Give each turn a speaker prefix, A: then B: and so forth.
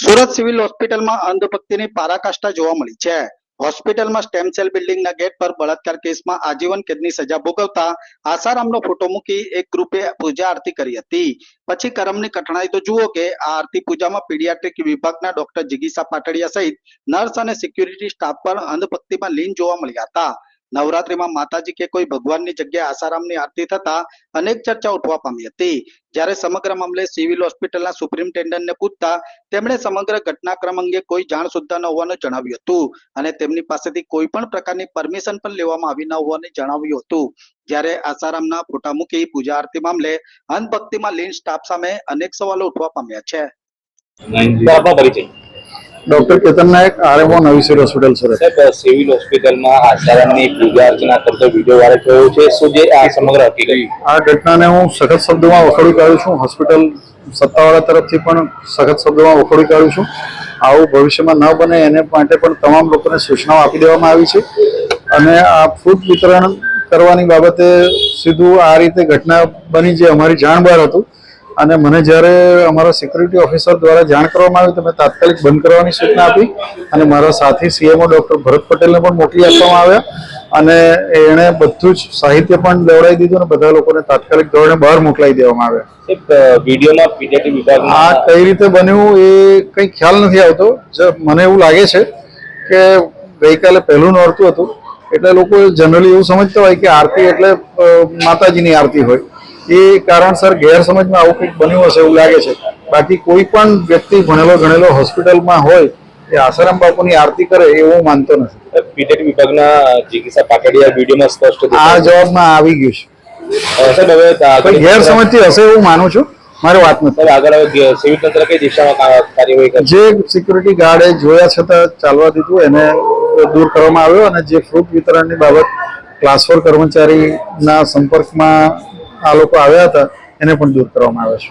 A: Surat civil હોસ્પિટલમાં અંધભક્તિની પારાકાષ્ઠા જોવા મળી છે. હોસ્પિટલમાં સ્ટેમ સેલ બિલ્ડિંગના ગેટ પર બળાત્કાર કેસમાં આજીવન કેદની સજા ભોગવતા આસારામનો ફોટો મૂકી એક ગ્રુપે પૂજા આરતી કરી હતી. પછી કરમની કઠણાઈ તો જુઓ કે આ આરતી પૂજામાં પીડિયાટ્રિક વિભાગના ડોક્ટર જિગીસા પાટડિયા સહિત નર્સ અને સિક્યુરિટી સ્ટાફ પણ અંધભક્તિમાં લીન જોવા મળ્યા હતા. નવરાત્રીમાં માતાજી કે કોઈ ભગવાનની જગ્યાએ આસારામની આરતી થતા અનેક ચર્ચા ઉઠવા પામી હતી. જ્યારે સમગ્ર મામલે સિવિલ હોસ્પિટલના સુપ્રિન્ટેન્ડન્ટને પૂછતા, તેમણે સમગ્ર ઘટનાક્રમ અંગે કોઈ જાણ સુદ્ધા ન હોવાનું જણાવ્યું હતું અને તેમની પાસેથી કોઈ પણ પ્રકારની પરમિશન પણ લેવામાં આવી ન હોવાનું જણાવ્યું હતું. જ્યારે આસારામના ફોટા મૂકી પૂજા આરતી મામલે અંધભક્તિમાં લીન સ્ટાફ સામે અનેક સવાલો ઉઠવા પામ્યા છે.
B: ડોક્ટર કેતન નાયક આરએમઓ નવી સિવિલ હોસ્પિટલ સુરત.
C: સાહેબ સિવિલ હોસ્પિટલમાં આસારામની પૂજા અર્ચના કરતો વીડિયો વાયરલ થયો છે. શું જે આ સમગ્ર હકીકત?
B: આ ઘટનાને હું સખત શબ્દોમાં વખોડી કાઢું છું. હોસ્પિટલ સત્તાવાળા તરફથી પણ સખત શબ્દોમાં વખોડી કાઢું છું. આવું ભવિષ્યમાં ન બને એને માટે પણ તમામ લોકોને સૂચનાઓ આપી દેવામાં આવી છે. અને આ ફૂડ વિતરણ કરવાની બાબતે સીધું આ રીતે ઘટના બની જે અમારી જાણ બહાર હતું. અને મને જ્યારે અમારા સિક્યુરિટી ઓફિસર દ્વારા જાણ કરવામાં આવી તો મેં તાત્કાલિક બંધ કરવાની સૂચના આપી અને મારા સાથી સીએમઓ ડૉક્ટર ભરત પટેલને પણ મોકલી આપવામાં આવ્યા અને એણે બધું જ સાહિત્ય પણ લેવડાવી દીધું અને બધા લોકોને તાત્કાલિક ધોરણે બહાર મોકલાવી દેવામાં આવ્યા. આ કઈ રીતે બન્યું એ કંઈ ખ્યાલ નથી આવતો. મને એવું લાગે છે કે ગઈકાલે પહેલું નોરતું હતું. એટલે લોકો જનરલી એવું સમજતા હોય કે આરતી એટલે માતાજીની આરતી હોય. એ કારણસર ગેરસમજમાં આવું કંઈક બન્યું હશે એવું લાગે છે. બાકી કોઈ પણ વ્યક્તિ ભણેલો ગણેલો હોસ્પિટલમાં હોય એ આસારામ બાપુની આરતી કરે એવું હું માનતો નથી.
C: પીટેટ વિભાગના જિગીસા પાટડિયા વિડીયોમાં સ્પષ્ટ
B: આ જવાબમાં આવી ગયું છે. ગેરસમજથી હશે એવું માનું છું. મારી વાત નથી.
C: આગળ હવે સિવિલ તંત્ર કઈ દિશામાં કાર્યવાહી
B: જે સિક્યુરિટી ગાર્ડે જોયા છતાં ચાલવા દીધું એને દૂર કરવામાં આવ્યો અને જે ફ્રૂટ વિતરણની બાબત ક્લાસ ફોર કર્મચારીના સંપર્કમાં આ લોકો આવ્યા હતા એને પણ દૂર કરવામાં આવે છે.